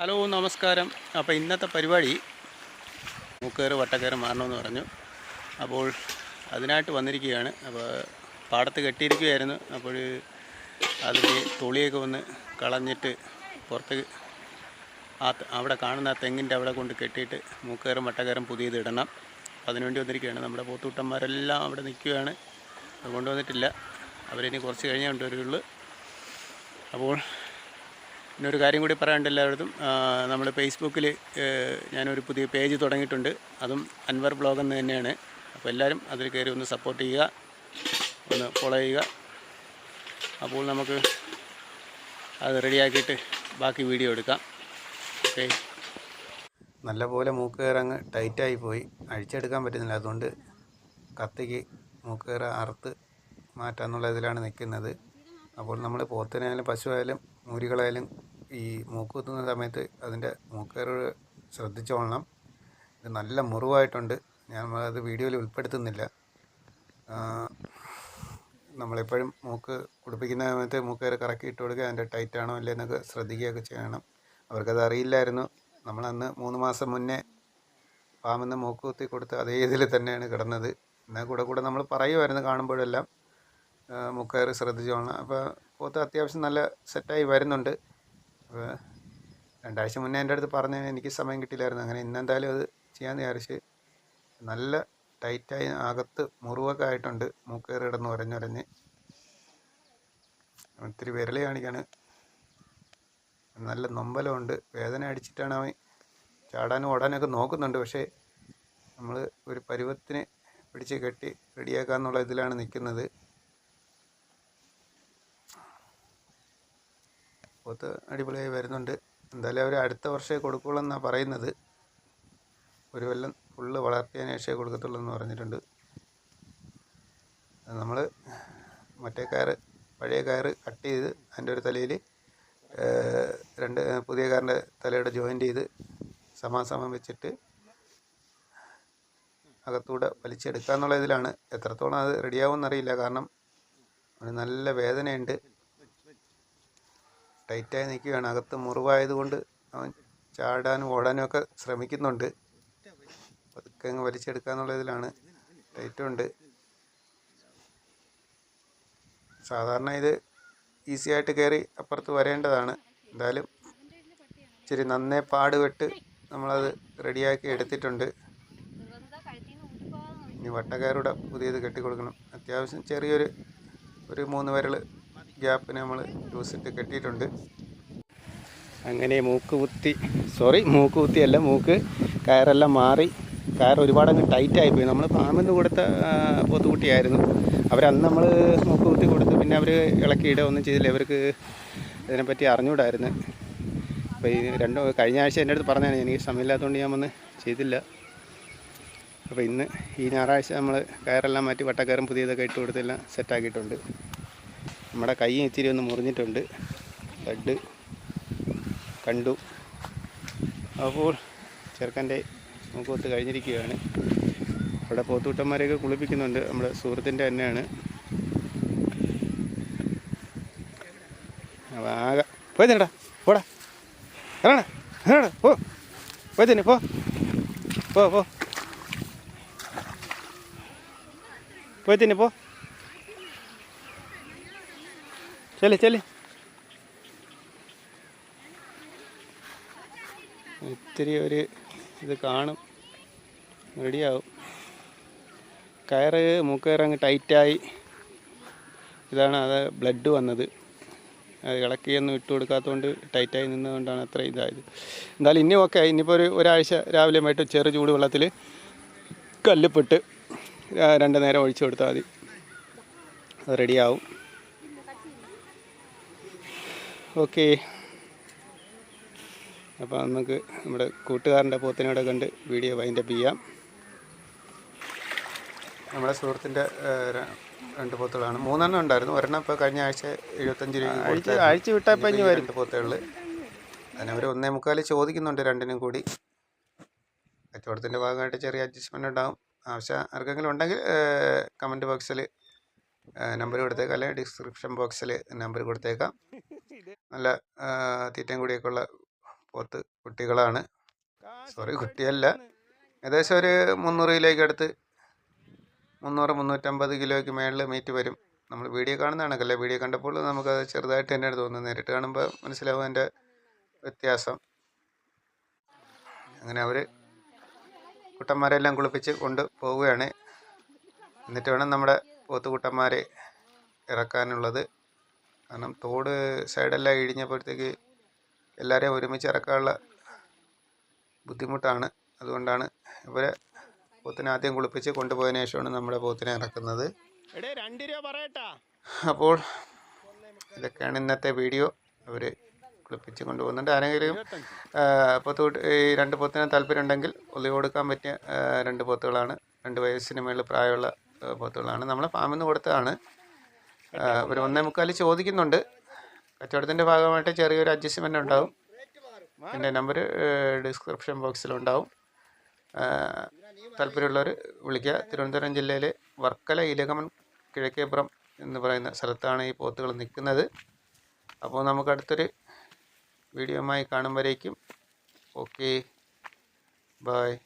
Hello നമസ്കാരം. അപ്പോൾ ഇന്നത്തെ പരിപാടി മൂക്കേറ് വട്ടക്കേറ് മാറണമെന്ന് പറഞ്ഞു. അപ്പോൾ അതിനായിട്ട് വന്നിരിക്കുകയാണ്. അപ്പോൾ പാടത്ത് കെട്ടിയിരിക്കുകയായിരുന്നു. അപ്പോൾ അതിന്റെ തൊളിയൊക്കെ ഒന്ന് കളഞ്ഞിട്ട് പുറത്ത് ആ അവിടെ കാണുന്ന തെങ്ങിന്റെ അവിടെ കൊണ്ട് കെട്ടിയിട്ട് മൂക്കേറും വട്ടക്കേറും പുതിയത് ഇടണം. അതിനുവേണ്ടി വന്നിരിക്കുകയാണ്. നമ്മുടെ പോത്തൂട്ടന്മാരെല്ലാം അവിടെ നിൽക്കുകയാണ്. കൊണ്ടുവന്നിട്ടില്ല. അവരിനി കുറച്ച് കഴിഞ്ഞേ കൊണ്ടുവരുള്ളൂ. അപ്പോൾ പിന്നെ ഒരു കാര്യം കൂടി പറയാനുണ്ട് എല്ലായിടത്തും നമ്മൾ ഫേസ്ബുക്കിൽ ഞാനൊരു പുതിയ പേജ് തുടങ്ങിയിട്ടുണ്ട്. അതും അൻവർ ബ്ലോഗ് എന്ന് തന്നെയാണ്. അപ്പോൾ എല്ലാവരും അതിൽ കയറി ഒന്ന് സപ്പോർട്ട് ചെയ്യുക ഒന്ന് ഫോളോ ചെയ്യുക. അപ്പോൾ നമുക്ക് അത് റെഡിയാക്കിയിട്ട് ബാക്കി വീഡിയോ എടുക്കാം. ഓക്കെ നല്ലപോലെ മൂക്ക് കയറങ്ങ് ടൈറ്റായി പോയി. അഴിച്ചെടുക്കാൻ പറ്റുന്നില്ല. അതുകൊണ്ട് കത്തിക്ക് മൂക്ക് കയറ അറുത്ത് മാറ്റാന്നുള്ള ഇതിലാണ് നിൽക്കുന്നത്. അപ്പോൾ നമ്മൾ പോത്തിനായാലും പശുവായാലും മൂരികളായാലും ഈ മൂക്ക് കുത്തുന്ന സമയത്ത് അതിന്റെ മൂക്കേറ് ശ്രദ്ധിച്ചോളണം ഇത് നല്ല മുറിവായിട്ടുണ്ട്. ഞാൻ അത് വീഡിയോയിൽ ഉൾപ്പെടുത്തുന്നില്ല. നമ്മളെപ്പോഴും മൂക്ക് കുടിപ്പിക്കുന്ന സമയത്ത് മൂക്കേറ് കറക്കി ഇട്ട് കൊടുക്കുക അതിന്റെ ടൈറ്റാണോ അല്ലേ എന്നൊക്കെ ശ്രദ്ധിക്കുകയൊക്കെ ചെയ്യണം. അവർക്കത് അറിയില്ലായിരുന്നു. നമ്മളന്ന് മൂന്ന് മാസം മുന്നേ പാമെന്ന് മൂക്ക് കുത്തി കൊടുത്ത് അതേ ഇതിൽ തന്നെയാണ് കിടന്നത്. എന്നാൽ കൂടെ കൂടെ നമ്മൾ പറയുമായിരുന്നു കാണുമ്പോഴെല്ലാം മുക്കയറ് ശ്രദ്ധിച്ചോളണം അപ്പോൾ പോത്ത് അത്യാവശ്യം നല്ല സെറ്റായി വരുന്നുണ്ട്. രണ്ടാഴ്ച മുന്നേ എന്റെ അടുത്ത് പറഞ്ഞതിന് എനിക്ക് സമയം കിട്ടിയില്ലായിരുന്നു. അങ്ങനെ ഇന്നെന്തായാലും അത് ചെയ്യാമെന്ന് വിചാരിച്ച് നല്ല ടൈറ്റായി അകത്ത് മുറിവൊക്കെ ആയിട്ടുണ്ട്. മൂക്കേറി കിടന്ന് ഉരഞ്ഞുരഞ്ഞ്. ഒത്തിരി വിരൽ കാണിക്കാണ്. നല്ല നൊമ്പലമുണ്ട് വേദന അടിച്ചിട്ടാണ് അവൻ ചാടാനും ഓടാനൊക്കെ നോക്കുന്നുണ്ട്. പക്ഷേ നമ്മൾ ഒരു പരുവത്തിന് പിടിച്ച് കെട്ടി റെഡിയാക്കാന്നുള്ള ഇതിലാണ് നിൽക്കുന്നത്. പോത്ത് അടിപൊളിയായി വരുന്നുണ്ട്. എന്തായാലും അവർ അടുത്ത വർഷമേ കൊടുക്കുള്ളൂ എന്നാണ് പറയുന്നത്. ഒരു കൊല്ലം ഫുള്ള് വളർത്തിയതിന് ശേഷമേ കൊടുക്കത്തുള്ളൂ എന്ന് പറഞ്ഞിട്ടുണ്ട് നമ്മൾ മറ്റേ കയറ് പഴയ കയറ് കട്ട് ചെയ്ത് അതിന്റെ ഒരു തലയിൽ രണ്ട് പുതിയ കാറിന്റെ തലയുടെ ജോയിന്റ് ചെയ്ത് സമാസമം വെച്ചിട്ട് അകത്തൂടെ വലിച്ചെടുക്കുക എന്നുള്ള ഇതിലാണ് എത്രത്തോളം അത് റെഡിയാവും എന്നറിയില്ല കാരണം നല്ല വേദനയുണ്ട്. ടൈറ്റായി നിൽക്കുകയാണ്. അകത്ത് മുറിവായതുകൊണ്ട് അവൻ ചാടാനും ഓടാനും ഒക്കെ ശ്രമിക്കുന്നുണ്ട്. പതുക്കെ അങ്ങ് ഇതിലാണ് ടൈറ്റുണ്ട് സാധാരണ ഇത് ഈസി ആയിട്ട് കയറി അപ്പുറത്ത് വരേണ്ടതാണ്. എന്തായാലും ഇച്ചിരി നന്നേ പാടുപെട്ട് നമ്മളത് റെഡിയാക്കി എടുത്തിട്ടുണ്ട്. ഇനി വട്ടക്കയറൂടെ പുതിയത് കെട്ടിക്കൊടുക്കണം. അത്യാവശ്യം ചെറിയൊരു ഒരു മൂന്ന് വിരൽ ഗ്യാപ്പിന് നമ്മൾ യൂസിട്ട് കെട്ടിയിട്ടുണ്ട്. അങ്ങനെ മൂക്ക് കുത്തി സോറി മൂക്ക് കുത്തിയല്ല മൂക്ക് കയറെല്ലാം മാറി. കയർ ഒരുപാട് അങ്ങ് ടൈറ്റായി പോയി. നമ്മൾ പാമ്പെന്ന് കൊടുത്ത പോത്തുകുട്ടിയായിരുന്നു. അവരന്ന് നമ്മൾ മൂക്ക് കുത്തി കൊടുത്ത് പിന്നെ അവർ ഇളക്കിയിടുക ഒന്നും ചെയ്തില്ല. അവർക്ക് ഇതിനെപ്പറ്റി അറിഞ്ഞുകൂടായിരുന്നു അപ്പോൾ ഈ രണ്ടോ കഴിഞ്ഞ ആഴ്ച എന്റെ അടുത്ത് പറഞ്ഞാണ് എനിക്ക് സമയമില്ലാത്തതുകൊണ്ട് ഞാൻ വന്ന് ചെയ്തില്ല. അപ്പോൾ ഇന്ന് ഈ ഞായറാഴ്ച നമ്മൾ കയറെല്ലാം മാറ്റി വട്ടക്കയറും പുതിയതൊക്കെ ഇട്ട് കൊടുത്തെല്ലാം സെറ്റാക്കിയിട്ടുണ്ട് നമ്മുടെ കൈ ഇച്ചിരി ഒന്ന് മുറിഞ്ഞിട്ടുണ്ട്. ബ്ലഡ് കണ്ടു. അപ്പോൾ ചെറുക്കന്റെ മൂക്കുകൊത്ത് കഴിഞ്ഞിരിക്കുകയാണ്. അവിടെ പോത്തൂട്ടന്മാരെയൊക്കെ കുളിപ്പിക്കുന്നുണ്ട്. നമ്മുടെ സുഹൃത്തിന്റെ തന്നെയാണ്. അപ്പോൾ ആകെ പോയി തന്നെടാ പോടാ. ഇറങ്ങടാ. ഇറങ്ങടാ. പോ. പോയി തന്നെ പോ. പോ പോ. പോയി തന്നെ പോ. ചെൽ ചെൽ. ഇത്തിരി ഒരു ഇത് കാണും. റെഡിയാവും. കയറ് മൂക്കയറ് ടൈറ്റായി. ഇതാണ് അത് ബ്ലഡ് വന്നത്. അത് ഇളക്കിയൊന്നും ഇട്ട് കൊടുക്കാത്തതുകൊണ്ട് ടൈറ്റായി നിന്നതുകൊണ്ടാണ് അത്ര ഇതായത്. എന്തായാലും ഇനിയും ഓക്കെ ഇനിയിപ്പോൾ ഒരു ഒരാഴ്ച രാവിലെ വൈകിട്ട് ചെറു ചൂട് വെള്ളത്തിൽ കല്ലുപ്പിട്ട് രണ്ട് നേരം ഒഴിച്ചു കൊടുത്താൽ മതി. അത് റെഡിയാവും. ഓക്കെ. അപ്പോൾ നമുക്ക് നമ്മുടെ കൂട്ടുകാരന്റെ പോത്തിനോടെ കണ്ട് വീഡിയോ വൈൻഡപ്പ് ചെയ്യാം. നമ്മുടെ സുഹൃത്തിന്റെ രണ്ട് പോത്തുകളാണ്. മൂന്നെണ്ണം ഉണ്ടായിരുന്നു. ഒരെണ്ണം ഇപ്പോൾ കഴിഞ്ഞ ആഴ്ച എഴുപത്തഞ്ച് രൂപ അഴിച്ച് വിട്ടപ്പോൾ ഇനി വരും. പോത്തുകളിൽ അതിനവർ ഒന്നേ മുക്കാൽ ചോദിക്കുന്നുണ്ട് രണ്ടിനും കൂടി. കച്ചവടത്തിന്റെ ഭാഗമായിട്ട് ചെറിയ അഡ്ജസ്റ്റ്മെന്റ് ഉണ്ടാകും ആവശ്യം ആർക്കെങ്കിലും ഉണ്ടെങ്കിൽ കമന്റ് ബോക്സിൽ നമ്പർ കൊടുത്തേക്കാം. അല്ലെങ്കിൽ ഡിസ്ക്രിപ്ഷൻ ബോക്സിൽ നമ്പർ കൊടുത്തേക്കാം. നല്ല തീറ്റയും കൂടിയൊക്കെ ഉള്ള പോത്ത് കുട്ടികളാണ്. സോറി കുട്ടിയല്ല. ഏകദേശം ഒരു മുന്നൂറ് കിലോയ്ക്ക് അടുത്ത് മുന്നൂറ് മുന്നൂറ്റമ്പത് കിലോയ്ക്ക് മേളിൽ മീറ്റ് വരും. നമ്മൾ വീഡിയോ കാണുന്നതാണല്ലേ. വീഡിയോ കണ്ടപ്പോൾ നമുക്കത് ചെറുതായിട്ട് തന്നെയാണ് തോന്നുന്നത് നേരിട്ട് കാണുമ്പോൾ മനസ്സിലാവും അതിന്റെ വ്യത്യാസം. അങ്ങനെ അവർ കുട്ടന്മാരെല്ലാം കുളിപ്പിച്ച് കൊണ്ട് പോവുകയാണ്. എന്നിട്ട് വേണം നമ്മുടെ പോത്തുകുട്ടന്മാരെ ഇറക്കാനുള്ളത്. കാരണം തോട് സൈഡെല്ലാം ഇടിഞ്ഞപ്പോഴത്തേക്ക് എല്ലാവരെയും ഒരുമിച്ച് ഇറക്കാനുള്ള ബുദ്ധിമുട്ടാണ്. അതുകൊണ്ടാണ് ഇവരെ പോത്തിനെ ആദ്യം കുളിപ്പിച്ച് കൊണ്ടുപോയതിനു ശേഷമാണ് നമ്മുടെ പോത്തിനെ ഇറക്കുന്നത്. അപ്പോൾ ഇതൊക്കെയാണ് ഇന്നത്തെ വീഡിയോ. അവർ കുളിപ്പിച്ച് കൊണ്ടുപോകുന്നുണ്ട്. ആരെങ്കിലും പോത്ത് ഈ രണ്ട് പോത്തിനെ താല്പര്യം ഉണ്ടെങ്കിൽ ഒലി കൊടുക്കാൻ പറ്റിയ രണ്ട് പോത്തുകളാണ്. രണ്ട് വയസ്സിന് മേളിൽ പ്രായമുള്ള പോത്തുകളാണ്. നമ്മളെ ഫാമിൽ നിന്ന് കൊടുത്തതാണ്. ഒരു ഒന്നേ മുക്കാൽ ചോദിക്കുന്നുണ്ട്. കച്ചവടത്തിന്റെ ഭാഗമായിട്ട് ചെറിയൊരു അഡ്ജസ്റ്റ്മെന്റ് ഉണ്ടാവും. എന്റെ നമ്പർ ഡിസ്ക്രിപ്ഷൻ ബോക്സിലുണ്ടാവും താല്പര്യമുള്ളവർ വിളിക്കുക. തിരുവനന്തപുരം ജില്ലയിലെ വർക്കല ഇലകമൺ കിഴക്കേപ്പുറം എന്ന് പറയുന്ന സ്ഥലത്താണ് ഈ പോത്തുകൾ നിൽക്കുന്നത്. അപ്പോൾ നമുക്ക് അടുത്തൊരു വീഡിയോയുമായി കാണും വരേക്കും ഓക്കെ ബായ്